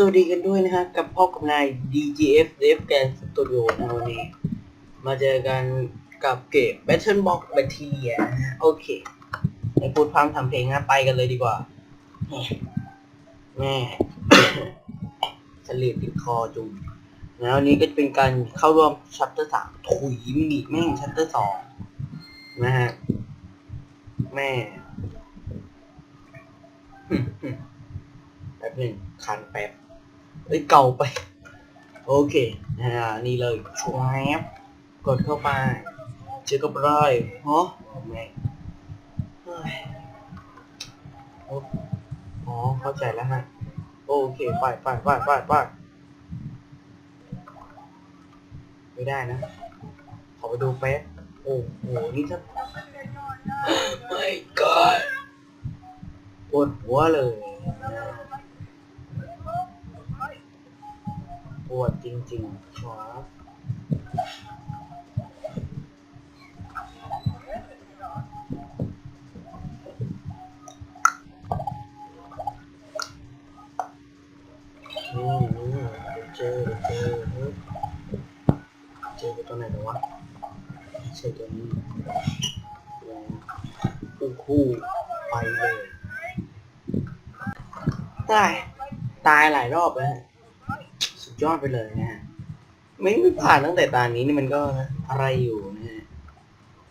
สวัสดีกันด้วยนะฮะกับพ่อกับนาย DGF Dev Gan Studio นะวันนี้ มาเจอกันกับเกม Battle Box Bacteria นะฮะโอเคในพูดพร่ำทำเพลงนะไปกันเลยดีกว่าแม่แม่สลีดติดคอจุงแล้ววันนี้ก็จะเป็นการเข้าร่วมชัปเตอร์สามถุยมินิแม่งชัปเตอร์สองนะฮะ แม่แป๊บหนึ่งคันแป๊บ เอ้ยเก่าไป โอเคนะฮะนี่เลยชวบกดเข้าไปเจอกับไรฮะแม่งเฮ้ยโอ้อ๋อ เข้าใจแล้วฮะ โอเคไปไปไปไปไปไม่ได้นะ ขอไปดูแป๊บโอ้โห นี่ถ้าไม่ก่อนปวดหัวเลย ปวดจริงๆครับอืมอืมเจอเจอเฮ้ยเจอตัวไหนหรอวะใช่ตัวนี้คู่คู่ไปเลยตาย ตายหลายรอบแล้ว ยอดไปเลยนะฮะไม่ไม่ผ่านตั้งแต่ตานี้นี่มันก็อะไรอยู่นะฮะ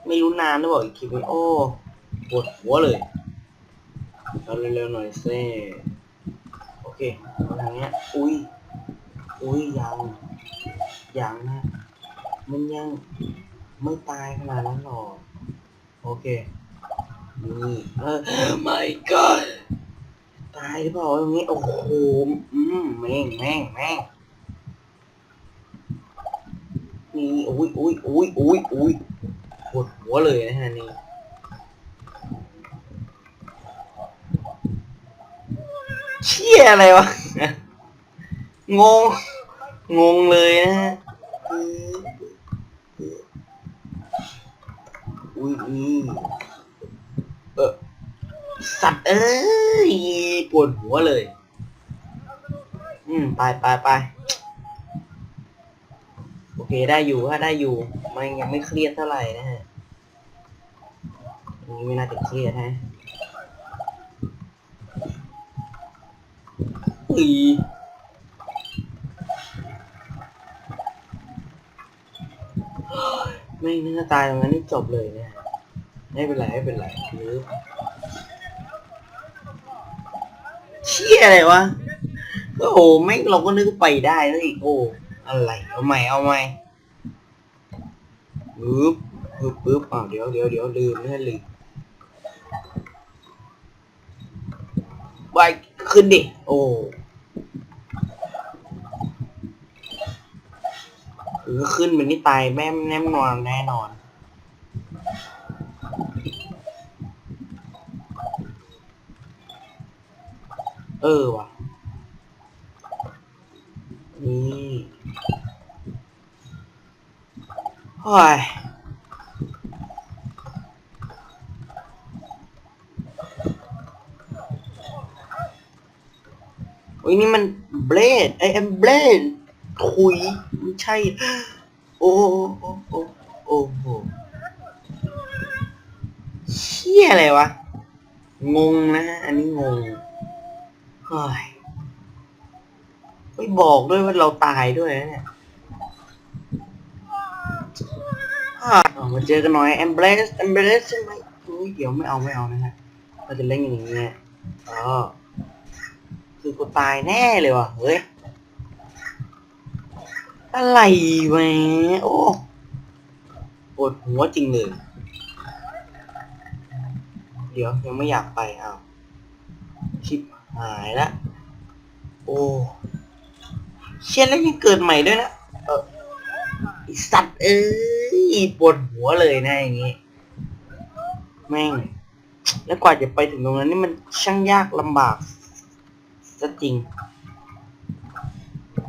ไม่รู้นานหรือเปล่าอีกคลิปนี้โอ้ปวดหัวเลยเอาเร็วๆหน่อยสิโอเคเอาทางเนี้ยอุ้ยอุ้ยยังยังนะมันยังไม่ตายขนาดนั้นหรอกโอเคนี่เออ my god ตายหรือเปล่าตรงนี้โอ้โหอืมแม่งแม่งแม่งนี่ อุ้ยอุ้ยอุ้ยอุ้ยอุ้ยปวดหัวเลยนะฮะนี่เชี่ยอะไรวะ งง งงเลยนะฮะอุ้ยอุ้ยเออสัตว์เอ้ยปวดหัวเลย อืม ไปไปไป เคได้อยู่ถ้าได้อยู่มันยังไม่เครียดเท่าไหร่นะฮะนี้ไม่น่าจะเครียดฮะอีไม่น่าตายตรงนั้นนี่จบเลยเนี่ยไม่เป็นไรไม่เป็นไรหรือเชี่ยอะไรวะโอ้โหไม่งเราก็นึกไปได้แล้วอีกโอ้ อะไร เอาใหม่ เอาใหม่ปึ๊บปึ๊บปึ๊บอ้าวเดี๋ยวเดี๋ยวเดี๋ยวลืมนะลืมไปขึ้นดิ โอ้เออขึ้นมันนี่ตายแม่แน่นอนแน่นอน เออว่ะนี่ โอ้ยโอ้ยนี่มันเบลดไอเอ็มเบลดคุยไม่ใช่ โอ้โอ้โอ้โอ้โหเชี่ยอะไรวะ งงนะฮะอันนี้งงเฮ้ยไม่บอกด้วยว่าเราตายด้วยนะเนี่ยอ่าเอา มาเจอกันหน่อย e m b r a c e e m b r a c e ใช่ไหมอุ้ยเดี๋ยวไม่เอาไม่เอานะฮะเราจะเล่นอย่างนี้อ๋อคือกูตายแน่เลยว่ะเฮ้ยอะไรวะโอ้ปวดหัวจริงเลยเดี๋ยวยังไม่อยากไปเอาชิบหายละโอ้เชี่ยแล้วยังเกิดใหม่ด้วยนะเออ สัตว์เอ้ยปวดหัวเลยนะอย่างงี้ แม่ง แล้วกว่าจะไปถึงตรงนั้นนี่มันช่างยากลำบากซะจริง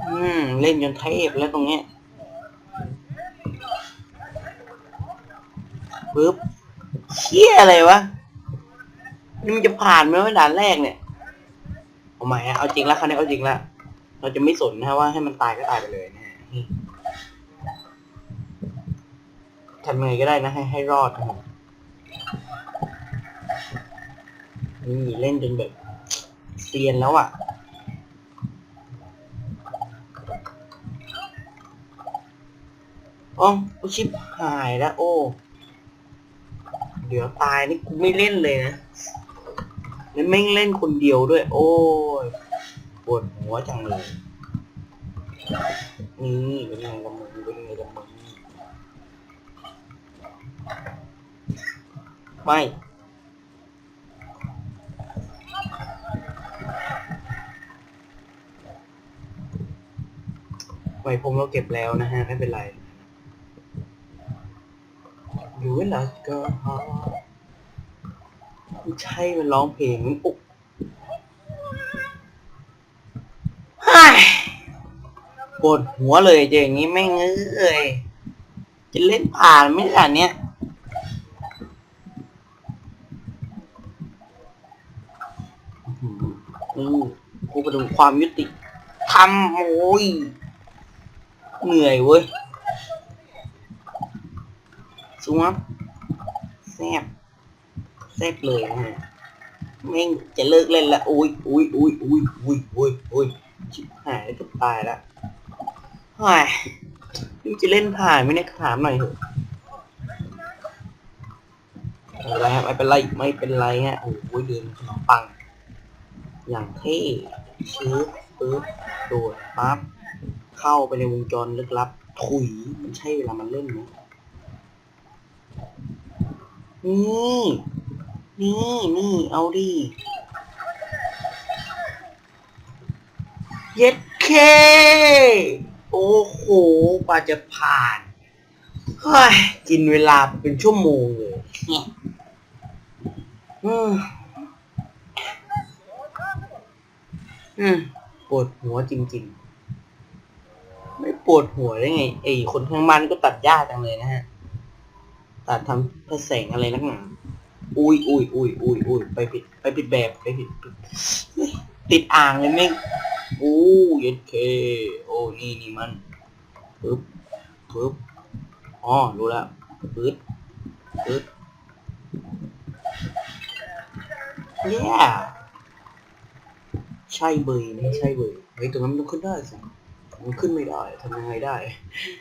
อืม เล่นจนเทพแล้วตรงเนี้ยปึ๊บเชี่ยอะไรวะ นี่มันจะผ่านไหมว่าด่านแรกเนี่ยเอาใหม่เอาจริงละคันนี้เอาจริงละ เราจะไม่สนนะฮะว่าให้มันตายก็ตายไปเลยนะฮะนี่ ทำยังไงก็ได้นะให้ให้รอดนะครับนี่เล่นจนแบบเซียนแล้วอะ อ๋อโอชิบหายแล้ว โอ้ เดี๋ยวตายนี่กูไม่เล่นเลยนะแล้วแม่งเล่นคนเดียวด้วย โอ้ยปวดหัวจังเลย นี่เป็นไงกับมึงเป็นไงกับมึง ไม่ไว้ผมเราเก็บแล้วนะฮะ ไม่เป็นไร อยู่เวลาก็ใช่มันร้องเพลงมันอุกปวดหัวเลยเจออย่างนี้ไม่เงเอ้ยจะเล่นผ่านไหม่ล่ะเนี้ย อื้อหือนี่กูไปดูความยุติทำโอ้ยเหนื่อยเว้ยสวบแซบแซบเลยนะฮะแม่งจะเลิกเล่นละอุ้ยอุ้ยอุ้ยอุ้ยอุ้ยอุ้ยอุ้ยชิบหายแล้วจะตายละเฮ้ยนี่จะเล่นผ่านไหมเนี่ยถามหน่อยเถอะไม่เป็นไรครับไม่เป็นไรไม่เป็นไรฮะโอ้ยเดินขนมปัง อย่างเท่ชื้อปึ๊บโดดปั๊บเข้าไปในวงจรลึกลับ ถุยมันใช่เวลามันเล่นไหมนี่นี่นี่เอาดิเย็ดเค โอ้โหกว่าจะผ่านเฮ้ยกินเวลาเป็นชั่วโมงเลยเนี่ยอืมอืม ปวดหัวจริง ๆ ไม่ปวดหัวได้ไงไอ้คนข้างบ้านก็ตัดหญ้าจังเลยนะฮะ ตัดทำพระแสงอะไรนักหนาอุ้ยอุ้ยอุ้ยอุ้ยอุ้ยไปผิดไปผิดแบบไปผิดติดอ่างเลยแม่งโอ้เย็ดเค โอ้นี่นี่มันปึ๊บปึ๊บอ๋อรู้แล้วปึ๊บปึ๊บเย้ ใช่เบยไม่ใช่เบยเฮ้ยตรงนั้นมันต้องขึ้นได้สิมันขึ้นไม่ได้ทำยังไงได้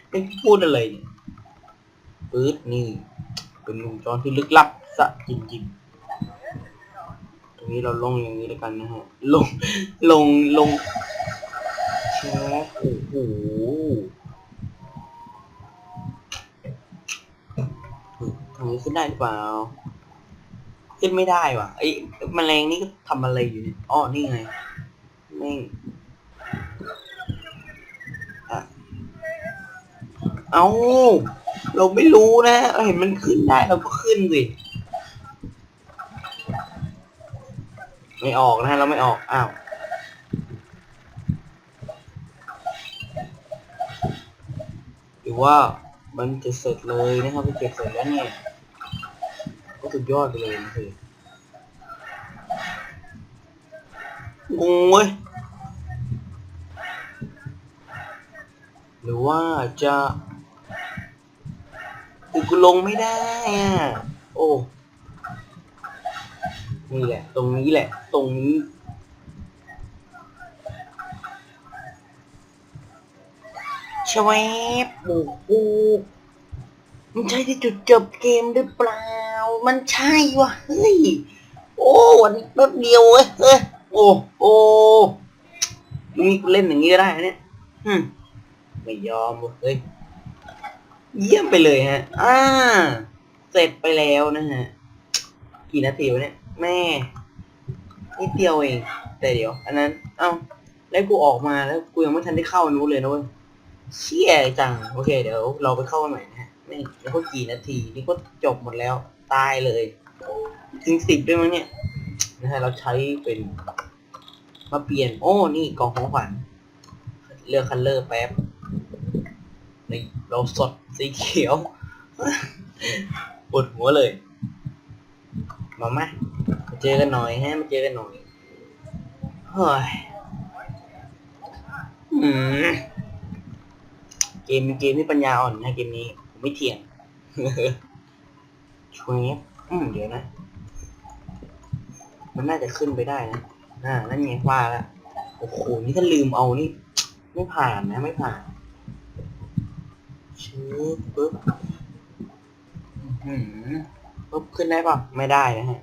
เป็นพูดอะไรเนี่ยปื๊ดนี่ เป็นวงจรที่ลึกลับสะจริงๆ ตรงนี้เราลงอย่างนี้แล้วกันนะฮะ ลง ลง ลงแชร์โอ้โหทางนี้ขึ้นได้หรือเปล่า ขึ้นไม่ได้ว่ะไอ้แมลงนี่ก็ทำอะไรอยู่เนี่ย อ๋อ นี่ไง่งอเอาเราไม่รู้นะเราเห็นมันขึ้นได้เราก็ขึ้นสิไม่ออกนะเราไม่ออกอ้าวหรือว่ามันจะเสร็จเลยนะครับไปเก็บเสร็จแล้วเนี่ยก็สุดยอดไปเลยนะคืองงเว้ย หรือว่าจะคือกูลงไม่ได้อะโอ้นี่แหละ ตรงนี้แหละ ตรงนี้ชวบโอ้โหมันใช่ที่จุดจบเกมหรือเปล่า มันใช่วะเฮ้ย โอ้วันนี้รถเดียวเว้ยเฮ้ยโอ้โอ้นี่กูเล่นอย่างนี้ก็ได้เนี่ยฮึม ไม่ยอมเว้ยเฮ้ยเยี่ยมไปเลยฮะ อ่า เสร็จไปแล้วนะฮะ กี่นาทีวะเนี่ย แม่นิดเดียวเอง แต่เดี๋ยว อันนั้น เอ้า แล้วกูออกมาแล้วกูยังไม่ทันได้เข้านู้นเลยนะเว้ย เชี่ยจัง โอเค เดี๋ยวเราไปเข้ากันใหม่นะฮะไม่แล้วก็กี่นาที นี่ก็จบหมดแล้ว ตายเลย ถึงสิบด้วยมั้งเนี่ย นะฮะ เราใช้เป็น มาเปลี่ยน โอ้ นี่กล่องของขวัญ เลือกคัลเลอร์แป๊บ นี่เราสดสีเขียวปวดหัวเลย มามามาเจอกันหน่อยฮะมาเจอกันหน่อยเฮ้ยอืมเกมเกมที่ปัญญาอ่อนนะเกมนี้ผมไม่เถียงช่วยเนี้ยอืมเดี๋ยวนะ มันน่าจะขึ้นไปได้นะอ่านั่นไงว่าแล้วโอ้โหนี่ถ้าลืมเอานี่ ไม่ผ่านนะไม่ผ่าน ชื้อปึ๊บอื้อหือปึ๊บขึ้นได้ป่ะไม่ได้นะฮะ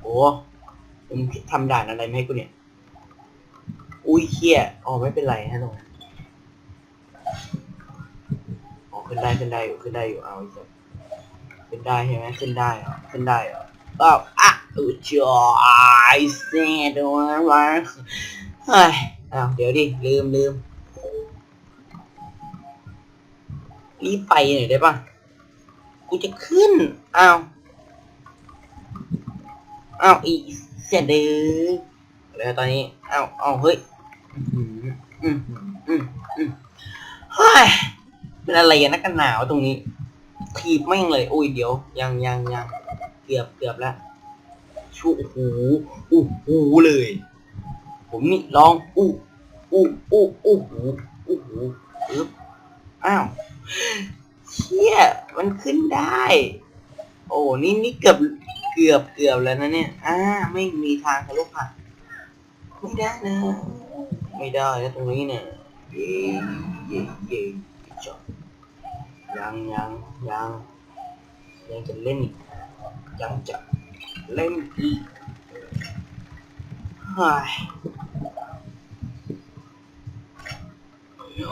โอ้มึงทำด่านอะไรมาให้กูเนี่ย อุ้ยเคี้ยอ๋อไม่เป็นไรฮะตรงนั้นอ๋อขึ้นได้ขึ้นได้อยู่ขึ้นได้อยู่เอาอีกแล้วขึ้นได้ใช่ไหมขึ้นได้เหรอขึ้นได้เหรออ้าวอะอือจอยเสียดวนวันเฮ้ยอ้าวเดี๋ยวดิลืมลืม รีบไปหน่อยได้ป่ะ กูจะขึ้น อ้าว อ้าว อีเสียดื้อแล้วตอนนี้ อ้าวอ้าวเฮ้ย อืมอืมอืมอืมเฮ้ยเป็นอะไรกันนักกันหนาวตรงนี้ ทีบแม่งเลย อุ้ยเดี๋ยว ยังยังยังเกือบเกือบแล้วชูโอ้โหอู้หูเลย ผมนี่ลองอู้อู้อู้อู้หูอู้หูอึ๊บอ้าว เชี่ยมันขึ้นได้ โอ้นี่นี่เกือบเกือบเกือบแล้วนะเนี่ย อ่า ไม่มีทางทะลุผ่านไม่ได้นะ ไม่ได้นะตรงนี้เนี่ยเย่เย่เย่จบยังยังยังยังจะเล่นอีกยังจะเล่นอีกเฮ้ย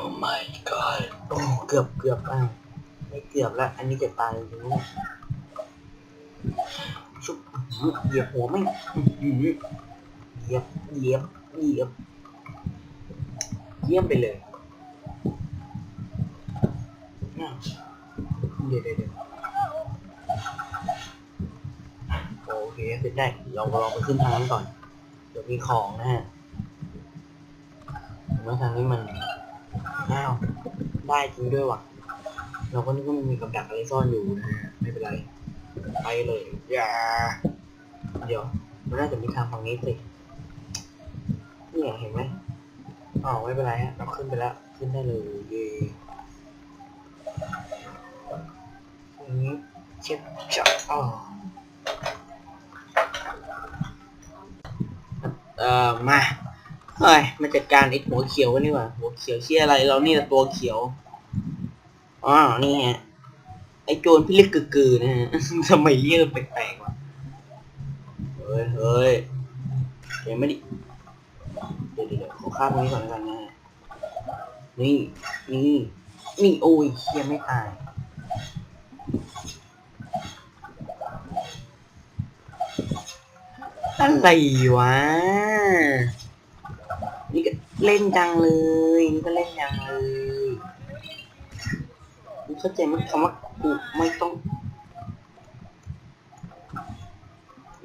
Oh my god โอ้เกือบเกือบอะไม่เกือบแล้ว อันนี้จะตายจริงๆชุบเหยียบหัวไม่เหยียบเหยียบเหยียบเยี่ยมไปเลยเดี๋ยวเดี๋ยวเดี๋ยวโอเคขึ้นได้ลองลองไปขึ้นทางนั้นก่อน เดี๋ยวมีของนะฮะผมว่าทางนี้มันอ้าว ได้จริงด้วยว่ะ เราก็นึกว่ามันมีกับดักอะไรซ่อนอยู่นะฮะไม่เป็นไรไปเลยอย่าเดี๋ยวมันน่าจะมีทางฝั่งนี้สิเนี่ยเห็นไหมอ๋อไม่เป็นไรฮะเราขึ้นไปแล้วขึ้นได้เลยเย่อย่างนี้เช็ดจับอ๋อเอ่อมา เฮ้ยมาจัดการไอ้หัวเขียวกันดีกว่าหัวเขียวเชี่ยอะไร เรานี่แหละตัวเขียวอ๋อนี่ฮะ ไอ้โจรพี่เล็กกือๆนะฮะทำไมเรียกแปลกๆวะเฮ้ยเฮ้ยเดี๋ยวไม่ดิเดี๋ยวเดี๋ยวขอข้ามตรงนี้ก่อนกันนะฮะนี่นี่นี่โอ้ยเคียไม่ตายอะไรวะ เล่นจังเลยนี่ก็เล่นจังเลยมึงเข้าใจไหมคำว่ากูไม่ต้อง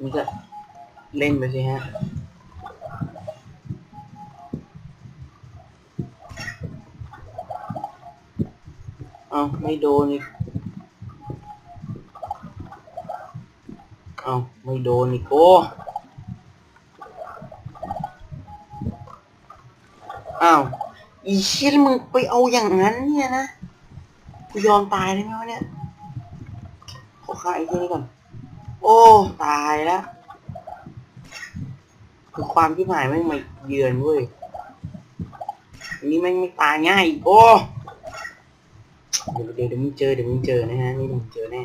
นี่ก็เล่นไปสิฮะเอาไม่โดนอีกเอาไม่โดนอีกโอ้ อ้าวอีเชี่ยมึงไปเอาอย่างนั้นเนี่ยนะกูยอมตายได้ไหมวะเนี่ยขอฆ่าไอ้ที่นี่ก่อน โอ้ตายแล้วคือความที่หายแม่งมาเยือนเว้ยอันนี้แม่งไม่ตายง่ายอีกโอ้เดี๋ยวเดี๋ยวเดี๋ยวมึงเจอเดี๋ยวมึงเจอนะฮะนี่มึงเจอแน่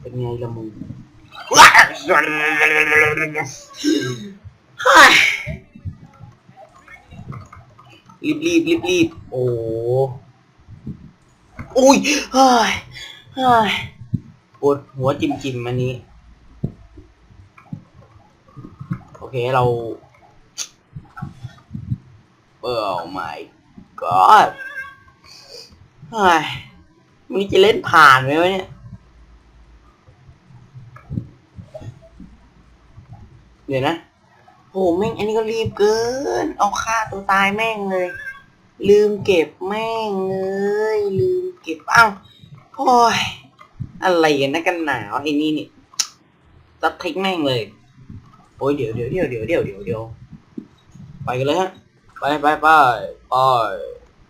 เป็นไงละมึงว้า รีบรีบรีบรีบโอ้อุ้ยเฮ้ยเฮ้ยปวดหัวจิมจิมอันนี้ โอเคเราโอ้ my god เฮ้ยมึงจะเล่นผ่านไหมวะเนี่ยเดี๋ยวนะ โหแม่งอันนี้ก็รีบเกิน เอาฆ่าตัวตายแม่งเลย ลืมเก็บแม่งเลยลืมเก็บอ้าวโอ้ยอะไรกันนะกันหนาวไอ้นี่นี่ตัดทิ้งแม่งเลยโอ้ยเดี๋ยวเดี๋ยวเดี๋ยวเดี๋ยวเดี๋ยวเดี๋ยวเดี๋ยวไปกันเลยฮะไปไปไปไป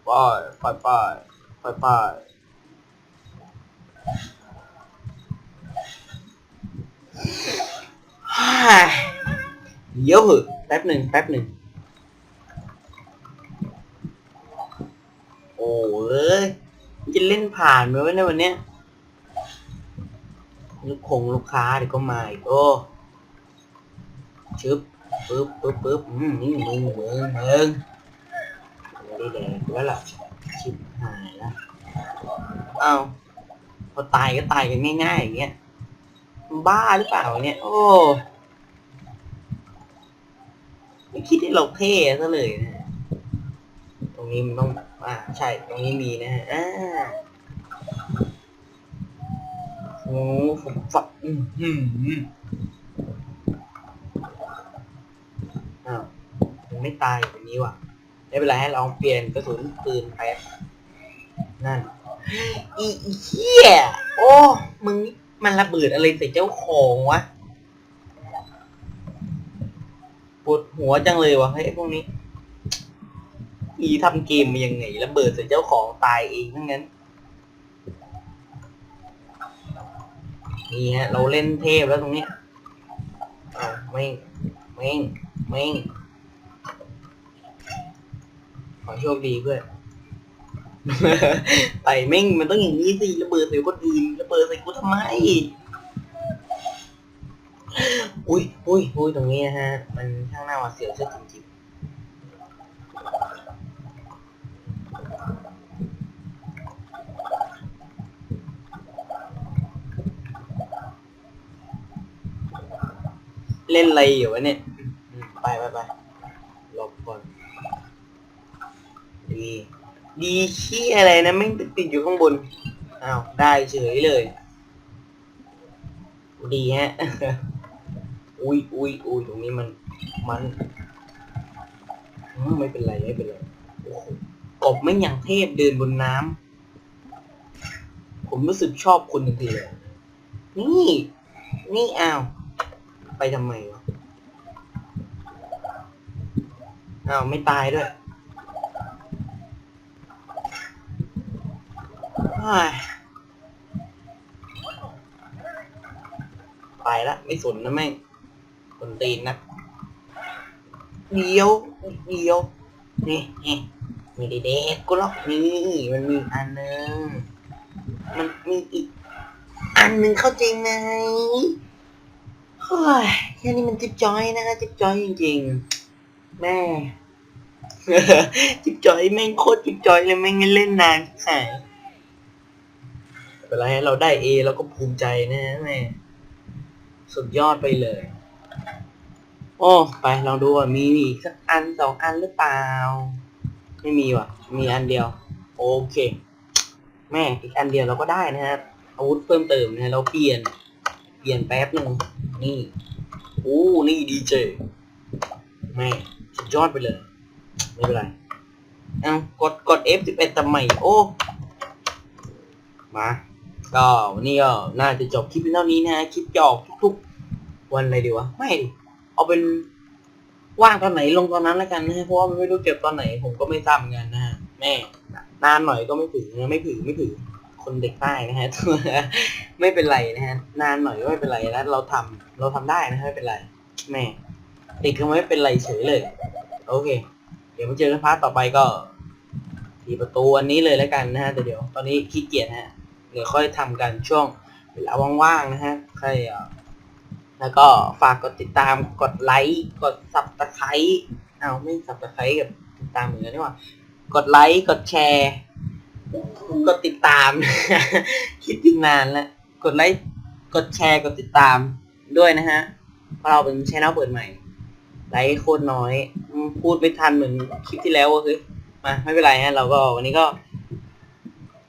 ไปไปไปไปไปฮ่า เดี๋ยวเหอะแป๊บหนึ่งแป๊บหนึ่งโอ้เอ้ยจะเล่นผ่านไหมวะในยวันเนี้ยลูกคงลูกค้าเดี๋ยวก็มาอีกโอ้ชึบปึ๊บปึ๊บปึ๊บอืมนี่มึงมึงมึงไม่ได้แดกแล้วล่ะชิบหายล้วเอาพอตายก็ตายกันง่ายๆอย่างเงี้ยบ้าหรือเปล่าเนี่ย โอ้ คิดให้เราเท่ซะเลยนะตรงนี้มันต้องแบบอ่าใช่ตรงนี้มีนะฮะอ่าโอ้ผมฝักอืมอืมอืมอ้าวมันไม่ตายแบบนี้ว่ะไม่เป็นไรให้ลองเปลี่ยนกระสุนปืนไปนั่นอีเหี้ยโอ้มึงมันระเบิดอะไรใส่เจ้าของวะ ปวดหัวจังเลยวะเฮ้ยพวกนี้ อีทำเกมมายังไงระเบิดใส่เจ้าของตายเองทั้งนั้น นี่ฮะ เราเล่นเทพแล้วตรงนี้เอาไม่งไม่งไม่งขอโชคดีเพื่อนไต่แม่งมันต้องอย่างนี้สิระเบิดใส่คนอื่นระเบิดใส่กูทำไม อุ้ยอุ้ยอุ้ยตรงนี้นะฮะ มันช่างน่าหวาดเสียวซะจริงๆ เล่นอะไรอยู่วะเนี่ย ไปไปไปหลบก่อนดี ดีเชี่ยอะไรนะไม่งติดอยู่ข้างบน อ้าว ได้เฉยเลย ดีฮะ อุ้ยอุ้ยอุ้ยตรงนี้มันมันไม่เป็นไรไม่เป็นไรกบไม่งอย่างเทพเดินบนน้ำผมรู้สึกชอบคุณทันทีเลยนี่ นี่อ้าว ไปทำไมวะอ้าวไม่ตายด้วยเฮ้ยไปละไม่สนนะแม่ง คนตีนนะเดียวเดียวนี่นี่ม่ได้เด็กกูหรอกนี่มันมีอันนึงมันมีอีก อันหนึ่งเข้าใจไหมเฮ้ยแค่นี้มันจิ๊บจอยนะคะจิ๊บจอยจริงๆ แม่จิ๊บจอยแม่งโคตรจิ๊บจอยเลยแม่งเล่นนานใช่เป็นไรเราได้เอเราก็ภูมิใจนะแม่สุดยอดไปเลย โอ้ ไปลองดูว่ามีอีกสักอันสองอันหรือเปล่า ไม่มีว่ะ มีอันเดียว โอเค แม่อีกอันเดียวเราก็ได้นะครับอาวุธเพิ่มเติมนะเราเปลี่ยน เปลี่ยนแป๊บหนึ่งนี่โอ้นี่ดีเจแม่สุดยอดไปเลย ไม่เป็นไรเอากดกด F11 ทำไมโอ้ มาก็วันนี้ก็น่าจะจบคลิปเท่านี้นะคลิปจะออกทุกๆ วันเลยดีวะ ไม่ เอาเป็นว่างตอนไหนลงตอนนั้นแล้วกันนะฮะเพราะว่าไม่รู้เก็บตอนไหน ผมก็ไม่ทราบเหมือนกันนะฮะแม่นานหน่อยก็ไม่ถึงนะไม่ถึงไม่ถึงคนเด็กใต้นะฮะไม่เป็นไรนะฮะนานหน่อยก็ไม่เป็นไรนะเราทำเราทำได้นะฮะไม่เป็นไรแม่ติดก็ไม่เป็นไรเฉยเลย โอเค เดี๋ยวมาเจอกันพาร์ทต่อไปก็ทีประตูอันนี้เลยแล้วกันนะฮะแต่เดี๋ยว ตอนนี้ขี้เกียจฮะเดี๋ยวค่อยทำกันช่วงเวลาว่างๆนะฮะใครอะ แล้วก็ฝากกดติดตาม กดไลค์ กดซับสไครต์เอาไม่ซับสไครต์กับติดตามเหมือนกันนี่หว่ากดไลค์ กดแชร์ กดติดตาม คิดอยู่นานแล้ว กดไลค์ กดแชร์ กดติดตามด้วยนะฮะ เพราะเราเป็นช่องเปิดใหม่ ไลค์โคตรน้อย พูดไม่ทันเหมือนคลิปที่แล้วอะคือมาไม่เป็นไรฮะ เราก็วันนี้ก็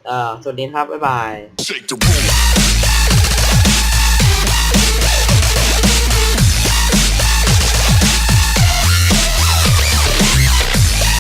เอ่อ สวัสดีครับ บ๊ายบาย